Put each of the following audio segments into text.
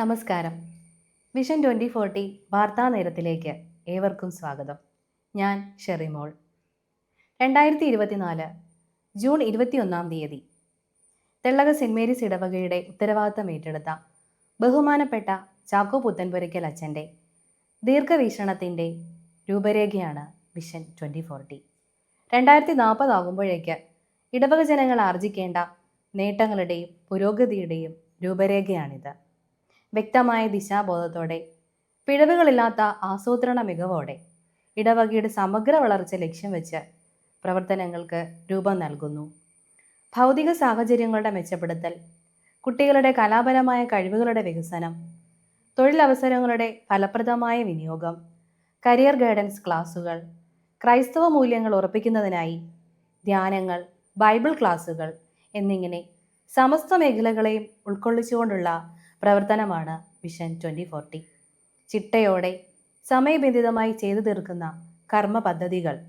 നമസ്കാരം. Vision twenty forty വാർത്താ നേരത്തിലേക്ക് ഏവർക്കും സ്വാഗതം. ഞാൻ ഷെറിമോൾ. രണ്ടായിരത്തി ഇരുപത്തിനാല് ജൂൺ ഇരുപത്തിയൊന്നാം തീയതി തെള്ളക സെന്റ് മേരീസ് ഇടവകയുടെ ഉത്തരവാദിത്തം ഏറ്റെടുത്ത ബഹുമാനപ്പെട്ട ചാക്കോ പുത്തൻപുരയ്ക്കൽ അച്ഛന്റെ ദീർഘവീക്ഷണത്തിന്റെ രൂപരേഖയാണ് വിഷൻ ട്വന്റി ഫോർട്ടി രണ്ടായിരത്തി നാൽപ്പതാകുമ്പോഴേക്ക് ഇടവക ജനങ്ങൾ ആർജിക്കേണ്ട നേട്ടങ്ങളുടെയും പുരോഗതിയുടെയും രൂപരേഖയാണിത്. വ്യക്തമായ ദിശാബോധത്തോടെ പിഴവുകളില്ലാത്ത ആസൂത്രണ മികവോടെ ഇടവകയുടെ സമഗ്ര വളർച്ച ലക്ഷ്യം വെച്ച് പ്രവർത്തനങ്ങൾക്ക് രൂപം നൽകുന്നു. ഭൗതിക സാഹചര്യങ്ങളുടെ മെച്ചപ്പെടുത്തൽ കുട്ടികളുടെ കലാപരമായ കഴിവുകളുടെ വികസനം തൊഴിലവസരങ്ങളുടെ ഫലപ്രദമായ വിനിയോഗം കരിയർ ഗൈഡൻസ് ക്ലാസുകൾ ക്രൈസ്തവ മൂല്യങ്ങൾ ഉറപ്പിക്കുന്നതിനായി ധ്യാനങ്ങൾ ബൈബിൾ ക്ലാസുകൾ എന്നിങ്ങനെ സമസ്ത മേഖലകളെയും ഉൾക്കൊള്ളിച്ചുകൊണ്ടുള്ള പ്രവർത്തനമാണ് വിഷൻ ട്വന്റി ഫോർട്ടി ചിട്ടയോടെ സമയബന്ധിതമായി ചെയ്തു തീർക്കുന്ന കർമ്മ പദ്ധതികൾ.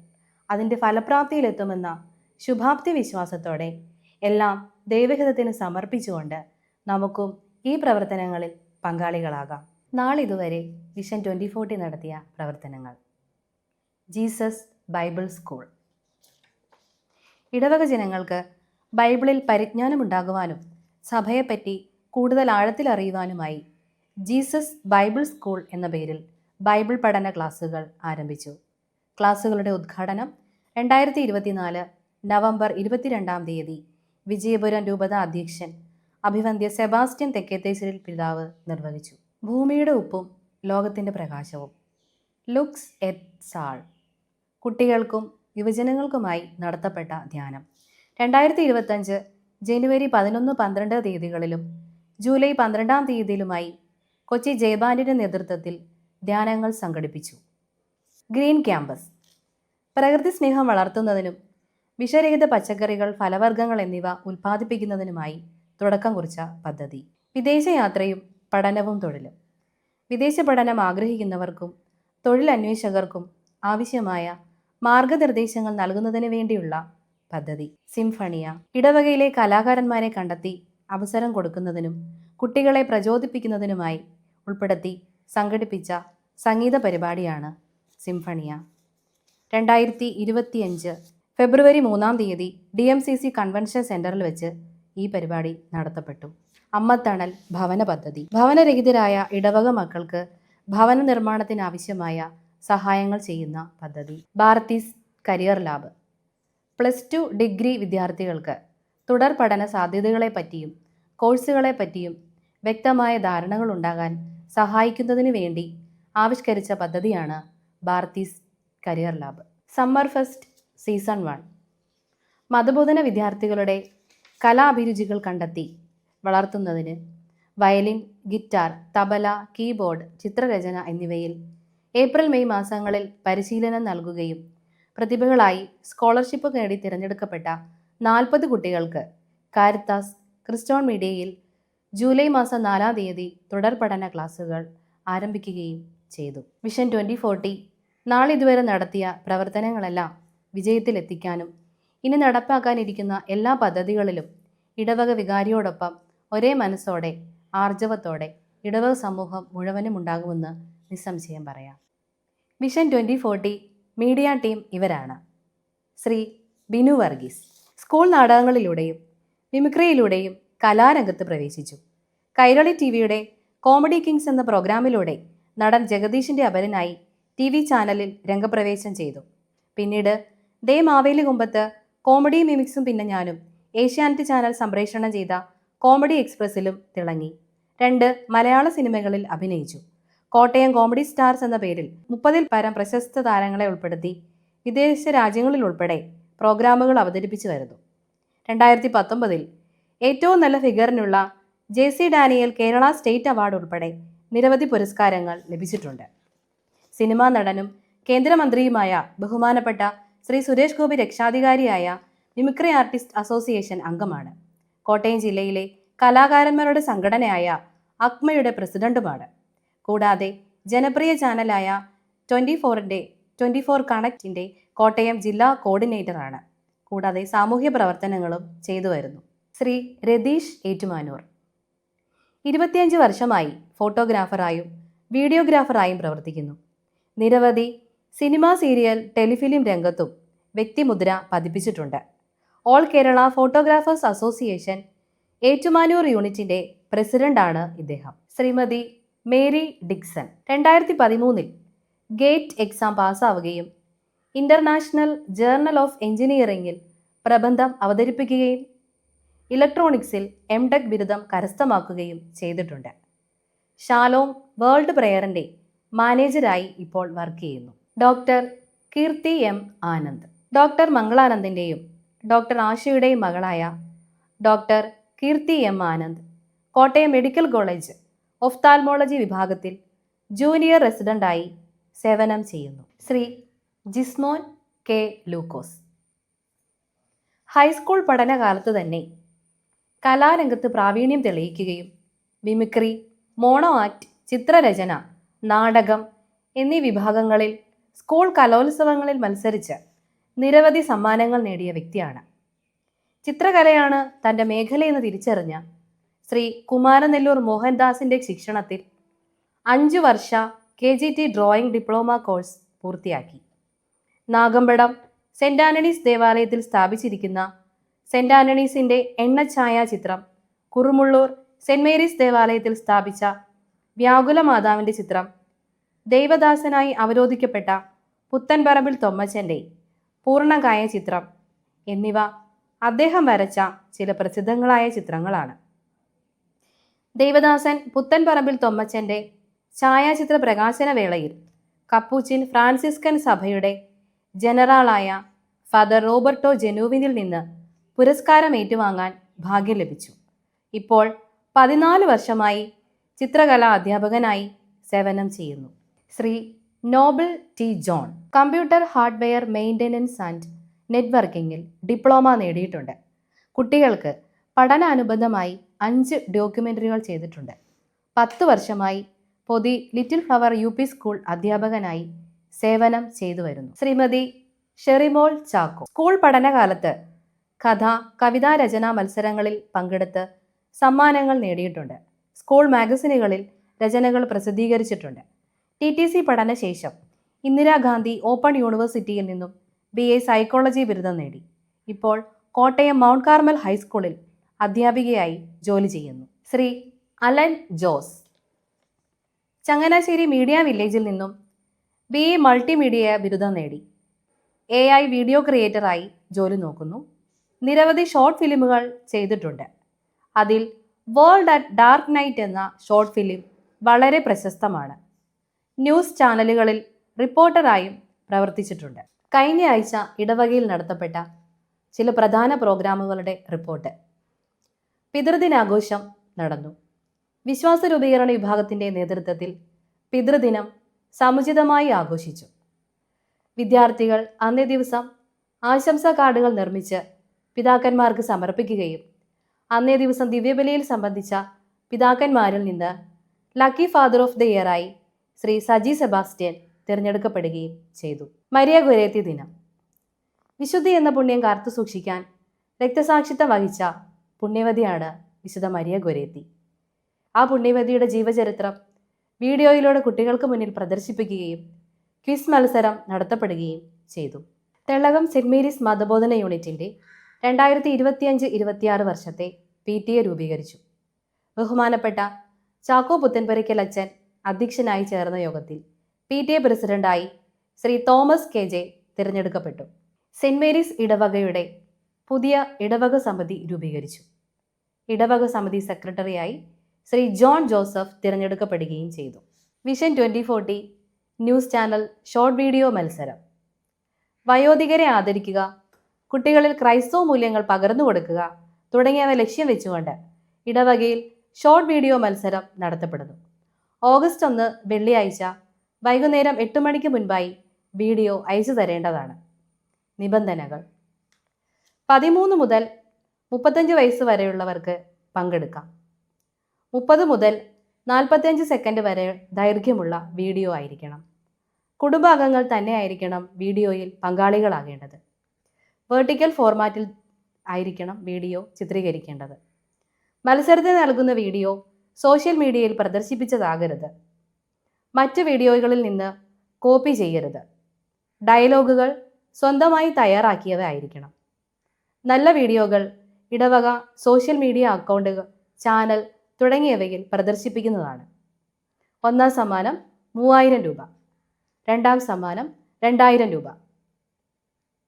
അതിന്റെ ഫലപ്രാപ്തിയിലെത്തുമെന്ന ശുഭാപ്തി വിശ്വാസത്തോടെ എല്ലാം ദൈവഹിതത്തിന് സമർപ്പിച്ചുകൊണ്ട് നമുക്കും ഈ പ്രവർത്തനങ്ങളിൽ പങ്കാളികളാകാം. നാളിതുവരെ വിഷൻ ട്വന്റി ഫോർട്ടി നടത്തിയ പ്രവർത്തനങ്ങൾ. Jesus Bible school. ഇടവക ജനങ്ങൾക്ക് ബൈബിളിൽ പരിജ്ഞാനമുണ്ടാകുവാനും സഭയെപ്പറ്റി കൂടുതൽ ആഴത്തിൽ അറിയുവാനുമായി ജീസസ് ബൈബിൾ സ്കൂൾ എന്ന പേരിൽ ബൈബിൾ പഠന ക്ലാസ്സുകൾ ആരംഭിച്ചു. ക്ലാസ്സുകളുടെ ഉദ്ഘാടനം രണ്ടായിരത്തി ഇരുപത്തിനാല് നവംബർ ഇരുപത്തിരണ്ടാം തീയതി വിജയപുരം രൂപത അധ്യക്ഷൻ അഭിവന്ദ്യ സെബാസ്റ്റ്യൻ തെക്കേത്തേശ്വരിൽ പിതാവ് നിർവഹിച്ചു. ഭൂമിയുടെ ഉപ്പും ലോകത്തിന്റെ പ്രകാശവും. ലുക്സ് എറ്റ് സാൾ. കുട്ടികൾക്കും യുവജനങ്ങൾക്കുമായി നടത്തപ്പെട്ട ധ്യാനം. രണ്ടായിരത്തി ഇരുപത്തഞ്ച് ജനുവരി പതിനൊന്ന് പന്ത്രണ്ട് തീയതികളിലും ജൂലൈ പന്ത്രണ്ടാം തീയതിയിലുമായി കൊച്ചി ജയബാലിന്റെ നേതൃത്വത്തിൽ ധ്യാനങ്ങൾ സംഘടിപ്പിച്ചു. Green campus. പ്രകൃതി സ്നേഹം വളർത്തുന്നതിനും വിഷരഹിത പച്ചക്കറികൾ ഫലവർഗങ്ങൾ എന്നിവ ഉൽപ്പാദിപ്പിക്കുന്നതിനുമായി തുടക്കം കുറിച്ച പദ്ധതി. വിദേശയാത്രയും പഠനവും തൊഴിലും വിദേശ പഠനം ആഗ്രഹിക്കുന്നവർക്കും തൊഴിലന്വേഷകർക്കും ആവശ്യമായ മാർഗനിർദ്ദേശങ്ങൾ നൽകുന്നതിന് വേണ്ടിയുള്ള പദ്ധതി. സിംഫണിയ. ഇടവകയിലെ കലാകാരന്മാരെ കണ്ടെത്തി അവസരം കൊടുക്കുന്നതിനും കുട്ടികളെ പ്രചോദിപ്പിക്കുന്നതിനുമായി ഉൾപ്പെടുത്തി സംഘടിപ്പിച്ച സംഗീത പരിപാടിയാണ് സിംഫണിയ. രണ്ടായിരത്തി ഇരുപത്തിയഞ്ച് ഫെബ്രുവരി മൂന്നാം തീയതി D M C C convention സെന്ററിൽ വെച്ച് ഈ പരിപാടി നടത്തപ്പെട്ടു. അമ്മത്തണൽ ഭവന പദ്ധതി. ഭവനരഹിതരായ ഇടവക മക്കൾക്ക് ഭവന നിർമ്മാണത്തിനാവശ്യമായ സഹായങ്ങൾ ചെയ്യുന്ന പദ്ധതി. Bharathi's career lab. Plus two degree വിദ്യാർത്ഥികൾക്ക് തുടർ പഠന സാധ്യതകളെപ്പറ്റിയും കോഴ്സുകളെപ്പറ്റിയും കോഴ്സുകളെ പറ്റിയും വ്യക്തമായ ധാരണകൾ ഉണ്ടാകാൻ സഹായിക്കുന്നതിന് വേണ്ടി ആവിഷ്കരിച്ച പദ്ധതിയാണ് Bharathi's career lab. Summer fest season one. മതബോധന വിദ്യാർത്ഥികളുടെ കലാഭിരുചികൾ കണ്ടെത്തി വളർത്തുന്നതിന് വയലിൻ ഗിറ്റാർ തബല കീബോർഡ് ചിത്രരചന എന്നിവയിൽ ഏപ്രിൽ മെയ് മാസങ്ങളിൽ പരിശീലനം നൽകുകയും പ്രതിഭകളായി സ്കോളർഷിപ്പ് നേടി തിരഞ്ഞെടുക്കപ്പെട്ട നാൽപ്പത് കുട്ടികൾക്ക്. കാരിത്താസ് ക്രിസ്റ്റോൺ മീഡിയയിൽ ജൂലൈ മാസം നാലാം തീയതി തുടർ പഠന ക്ലാസുകൾ ആരംഭിക്കുകയും ചെയ്തു. മിഷൻ ട്വന്റി ഫോർട്ടി നാളിതുവരെ നടത്തിയ പ്രവർത്തനങ്ങളെല്ലാം വിജയത്തിലെത്തിക്കാനും ഇനി നടപ്പാക്കാനിരിക്കുന്ന എല്ലാ പദ്ധതികളിലും ഇടവക വികാരിയോടൊപ്പം ഒരേ മനസ്സോടെ ആർജവത്തോടെ ഇടവക സമൂഹം മുഴുവനും ഉണ്ടാകുമെന്ന് നിസ്സംശയം പറയാം. Mission twenty forty media team ഇവരാണ്. ശ്രീ ബിനു വർഗീസ്. സ്കൂൾ നാടകങ്ങളിലൂടെയും മിമിക്രിയിലൂടെയും കലാരംഗത്ത് പ്രവേശിച്ചു. കൈരളി ടി വിയുടെ കോമഡി കിങ്സ് എന്ന പ്രോഗ്രാമിലൂടെ നടൻ ജഗദീഷിന്റെ അപരനായി ടി വി ചാനലിൽ രംഗപ്രവേശം ചെയ്തു. പിന്നീട് ദേ മാവേലി കുമ്പത്ത് കോമഡി മിമിക്സും പിന്നെ ഞാനും ഏഷ്യാനെറ്റ് ചാനൽ സംപ്രേഷണം ചെയ്ത കോമഡി എക്സ്പ്രസിലും തിളങ്ങി. രണ്ട് മലയാള സിനിമകളിൽ അഭിനയിച്ചു. കോട്ടയം കോമഡി സ്റ്റാർസ് എന്ന പേരിൽ മുപ്പതിൽ പരം പ്രശസ്ത താരങ്ങളെ ഉൾപ്പെടുത്തി വിദേശ രാജ്യങ്ങളിൽ ഉൾപ്പെടെ പ്രോഗ്രാമുകൾ അവതരിപ്പിച്ചു വരുന്നു. രണ്ടായിരത്തി പത്തൊമ്പതിൽ ഏറ്റവും നല്ല ഫിഗറിനുള്ള J C Daniel Kerala state award ഉൾപ്പെടെ നിരവധി പുരസ്കാരങ്ങൾ ലഭിച്ചിട്ടുണ്ട്. സിനിമാ നടനും കേന്ദ്രമന്ത്രിയുമായ ബഹുമാനപ്പെട്ട ശ്രീ സുരേഷ് ഗോപി രക്ഷാധികാരിയായ മിമിക്രി ആർട്ടിസ്റ്റ് അസോസിയേഷൻ അംഗമാണ്. കോട്ടയം ജില്ലയിലെ കലാകാരന്മാരുടെ സംഘടനയായ അക്മയുടെ പ്രസിഡന്റുമാണ്. കൂടാതെ ജനപ്രിയ ചാനലായ ട്വന്റി ഫോറിന്റെ ട്വന്റി ഫോർ കണക്റ്റിന്റെ കോട്ടയം ജില്ലാ കോർഡിനേറ്ററാണ്. കൂടാതെ സാമൂഹ്യ പ്രവർത്തനങ്ങളും ചെയ്തു വരുന്നു. ശ്രീ രതീഷ് ഏറ്റുമാനൂർ. ഇരുപത്തിയഞ്ച് വർഷമായി ഫോട്ടോഗ്രാഫറായും വീഡിയോഗ്രാഫറായും പ്രവർത്തിക്കുന്നു. നിരവധി സിനിമ സീരിയൽ ടെലിഫിലിം രംഗത്തും വ്യക്തിമുദ്ര പതിപ്പിച്ചിട്ടുണ്ട്. All Kerala photographers association Ettumanoor യൂണിറ്റിന്റെ പ്രസിഡന്റാണ് ഇദ്ദേഹം. Shrimati Mary Dixon. രണ്ടായിരത്തി പതിമൂന്നിൽ ഗേറ്റ് എക്സാം പാസ്സാവുകയും ഇന്റർനാഷണൽ ജേർണൽ ഓഫ് എഞ്ചിനീയറിംഗിൽ പ്രബന്ധം അവതരിപ്പിക്കുകയും ഇലക്ട്രോണിക്സിൽ എം ടെക് ബിരുദം കരസ്ഥമാക്കുകയും ചെയ്തിട്ടുണ്ട്. ഷാലോം വേൾഡ് പ്രെയറിന്റെ മാനേജരായി ഇപ്പോൾ വർക്ക് ചെയ്യുന്നു. Doctor Keerthi M Anand. Doctor മംഗളാനന്ദിന്റെയും doctor ആശയുടെയും മകളായ doctor Keerthi M Anand Kottayam medical college ophthalmology വിഭാഗത്തിൽ ജൂനിയർ റെസിഡന്റായി സേവനം ചെയ്യുന്നു. Shri Jismon K Lukose. High school പഠനകാലത്ത് തന്നെ കലാരംഗത്ത് പ്രാവീണ്യം തെളിയിക്കുകയും മിമിക്രി മോണോ ആക്ട് ചിത്രരചന നാടകം എന്നീ വിഭാഗങ്ങളിൽ സ്കൂൾ കലോത്സവങ്ങളിൽ മത്സരിച്ച് നിരവധി സമ്മാനങ്ങൾ നേടിയ വ്യക്തിയാണ്. ചിത്രകലയാണ് തന്റെ മേഖലയെന്ന് തിരിച്ചറിഞ്ഞ ശ്രീ കുമാരനെല്ലൂർ മോഹൻദാസിന്റെ ശിക്ഷണത്തിൽ അഞ്ചു വർഷ K G T drawing diploma course പൂർത്തിയാക്കി. നാഗമ്പടം സെന്റ് ആന്റണീസ് ദേവാലയത്തിൽ സ്ഥാപിച്ചിരിക്കുന്ന സെന്റ് ആന്റണീസിന്റെ എണ്ണഛായാചിത്രം കുറുമുള്ളൂർ സെന്റ് മേരീസ് ദേവാലയത്തിൽ സ്ഥാപിച്ച വ്യാകുല മാതാവിന്റെ ചിത്രം ദൈവദാസനായി അവരോധിക്കപ്പെട്ട പുത്തൻപറമ്പിൽ തൊമ്മച്ചന്റെ പൂർണകായ ചിത്രം എന്നിവ അദ്ദേഹം വരച്ച ചില പ്രസിദ്ധങ്ങളായ ചിത്രങ്ങളാണ്. ദൈവദാസൻ പുത്തൻപറമ്പിൽ തൊമ്മച്ചന്റെ ഛായാചിത്ര പ്രകാശന വേളയിൽ കപ്പൂച്ചിൻ ഫ്രാൻസിസ്കൻ സഭയുടെ ജനറാളായ ഫാദർ റോബർട്ടോ ജനൂവിനിൽ നിന്ന് പുരസ്കാരം ഏറ്റുവാങ്ങാൻ ഭാഗ്യം ലഭിച്ചു. ഇപ്പോൾ പതിനാല് വർഷമായി ചിത്രകലാ അധ്യാപകനായി സേവനം ചെയ്യുന്നു. Shri Noble T John computer hardware maintenance and നെറ്റ്വർക്കിംഗിൽ diploma നേടിയിട്ടുണ്ട്. കുട്ടികൾക്ക് പഠനാനുബന്ധമായി അഞ്ച് ഡോക്യുമെന്ററികൾ ചെയ്തിട്ടുണ്ട്. പത്ത് വർഷമായി പൊതി ലിറ്റിൽ ഫ്ലവർ യു സ്കൂൾ അധ്യാപകനായി സേവനം ചെയ്തു വരുന്നു. ശ്രീമതി ഷെറിമോൾ ചാക്കോ. സ്കൂൾ പഠനകാലത്ത് കഥ കവിതാ രചനാ മത്സരങ്ങളിൽ പങ്കെടുത്ത് സമ്മാനങ്ങൾ നേടിയിട്ടുണ്ട്. സ്കൂൾ മാഗസിനുകളിൽ രചനകൾ പ്രസിദ്ധീകരിച്ചിട്ടുണ്ട്. T T C പഠനശേഷം Indira Gandhi open യൂണിവേഴ്സിറ്റിയിൽ നിന്നും ബി എ സൈക്കോളജി ബിരുദം നേടി. ഇപ്പോൾ കോട്ടയം മൗണ്ട് കാർമൽ ഹൈസ്കൂളിൽ അധ്യാപികയായി ജോലി ചെയ്യുന്നു. ശ്രീ അലൻ ജോസ്. ചങ്ങനാശ്ശേരി മീഡിയ വില്ലേജിൽ നിന്നും ബി എ മൾട്ടിമീഡിയ ബിരുദം നേടി. എ ഐ വീഡിയോ ക്രിയേറ്ററായി ജോലി നോക്കുന്നു. നിരവധി ഷോർട്ട് ഫിലിമുകൾ ചെയ്തിട്ടുണ്ട്. അതിൽ വേൾഡ് അറ്റ് ഡാർക്ക് നൈറ്റ് എന്ന ഷോർട്ട് ഫിലിം വളരെ പ്രശസ്തമാണ്. ന്യൂസ് ചാനലുകളിൽ റിപ്പോർട്ടറായും പ്രവർത്തിച്ചിട്ടുണ്ട്. കഴിഞ്ഞ ആഴ്ച ഇടവകയിൽ നടത്തപ്പെട്ട ചില പ്രധാന പ്രോഗ്രാമുകളുടെ റിപ്പോർട്ട്. പിതൃദിനാഘോഷം നടന്നു. വിശ്വാസ രൂപീകരണ വിഭാഗത്തിന്റെ നേതൃത്വത്തിൽ പിതൃദിനം സമുചിതമായി ആഘോഷിച്ചു. വിദ്യാർത്ഥികൾ അന്നേ ദിവസം ആശംസാ കാർഡുകൾ നിർമ്മിച്ച് പിതാക്കന്മാർക്ക് സമർപ്പിക്കുകയും അന്നേ ദിവസം ദിവ്യബലിയിൽ സംബന്ധിച്ച പിതാക്കന്മാരിൽ നിന്ന് ലക്കി ഫാദർ ഓഫ് ദി ഇയറായി ശ്രീ സജി സെബാസ്റ്റ്യൻ തിരഞ്ഞെടുക്കപ്പെടുകയും ചെയ്തു. മരിയ ഗുരേത്തി ദിനം. വിശുദ്ധി എന്ന പുണ്യം കാർത്തു സൂക്ഷിക്കാൻ രക്തസാക്ഷിത്വം വഹിച്ച പുണ്യവതിയാണ് വിശുദ്ധ മരിയ ഗുരേത്തി. ആ പുണ്യവതിയുടെ ജീവചരിത്രം വീഡിയോയിലൂടെ കുട്ടികൾക്ക് മുന്നിൽ പ്രദർശിപ്പിക്കുകയും ക്വിസ് മത്സരം നടത്തപ്പെടുകയും ചെയ്തു. തെള്ളകം സെന്റ് മേരീസ് മതബോധന യൂണിറ്റിന്റെ രണ്ടായിരത്തി ഇരുപത്തിയഞ്ച് ഇരുപത്തിയാറ് വർഷത്തെ പി ടി എ രൂപീകരിച്ചു. ബഹുമാനപ്പെട്ട ചാക്കോ പുത്തൻപുരയ്ക്കൽ അച്ഛൻ അധ്യക്ഷനായി ചേർന്ന യോഗത്തിൽ പി ടി എ പ്രസിഡന്റായി ശ്രീ തോമസ് കെ ജെ തിരഞ്ഞെടുക്കപ്പെട്ടു. സെന്റ് മേരീസ് ഇടവകയുടെ പുതിയ ഇടവക സമിതി രൂപീകരിച്ചു. ഇടവക സമിതി സെക്രട്ടറിയായി ശ്രീ ജോൺ ജോസഫ് തിരഞ്ഞെടുക്കപ്പെടുകയും ചെയ്തു. Vision twenty forty news channel short video മത്സരം. വയോധികരെ ആദരിക്കുക കുട്ടികളിൽ ക്രൈസ്തവ മൂല്യങ്ങൾ പകർന്നു കൊടുക്കുക തുടങ്ങിയവ ലക്ഷ്യം വെച്ചുകൊണ്ട് ഇടവകയിൽ ഷോർട്ട് വീഡിയോ മത്സരം നടത്തപ്പെടുന്നു. ഓഗസ്റ്റ് ഒന്ന് വെള്ളിയാഴ്ച വൈകുന്നേരം എട്ട് മണിക്ക് മുൻപായി വീഡിയോ അയച്ചു തരേണ്ടതാണ്. നിബന്ധനകൾ. പതിമൂന്ന് മുതൽ മുപ്പത്തഞ്ച് വയസ്സ് വരെയുള്ളവർക്ക് പങ്കെടുക്കാം. മുപ്പത് മുതൽ നാൽപ്പത്തിയഞ്ച് സെക്കൻഡ് വരെ ദൈർഘ്യമുള്ള വീഡിയോ ആയിരിക്കണം. കുടുംബാംഗങ്ങൾ തന്നെ ആയിരിക്കണം വീഡിയോയിൽ പങ്കാളികളാകേണ്ടത്. വേർട്ടിക്കൽ ഫോർമാറ്റിൽ ആയിരിക്കണം വീഡിയോ ചിത്രീകരിക്കേണ്ടത്. മത്സരത്തിന് നൽകുന്ന വീഡിയോ സോഷ്യൽ മീഡിയയിൽ പ്രദർശിപ്പിച്ചതാകരുത്. മറ്റ് വീഡിയോകളിൽ നിന്ന് കോപ്പി ചെയ്യരുത്. ഡയലോഗുകൾ സ്വന്തമായി തയ്യാറാക്കിയവ ആയിരിക്കണം. നല്ല വീഡിയോകൾ ഇടവക സോഷ്യൽ മീഡിയ അക്കൗണ്ടുകൾ ചാനൽ തുടങ്ങിയവയിൽ പ്രദർശിപ്പിക്കുന്നതാണ്. ഒന്നാം സമ്മാനം മൂവായിരം രൂപ. രണ്ടാം സമ്മാനം രണ്ടായിരം രൂപ.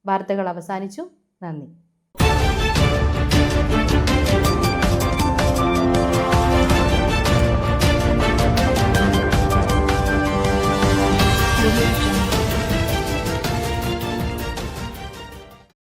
വാർത്തകൾ അവസാനിച്ചു. നന്ദി.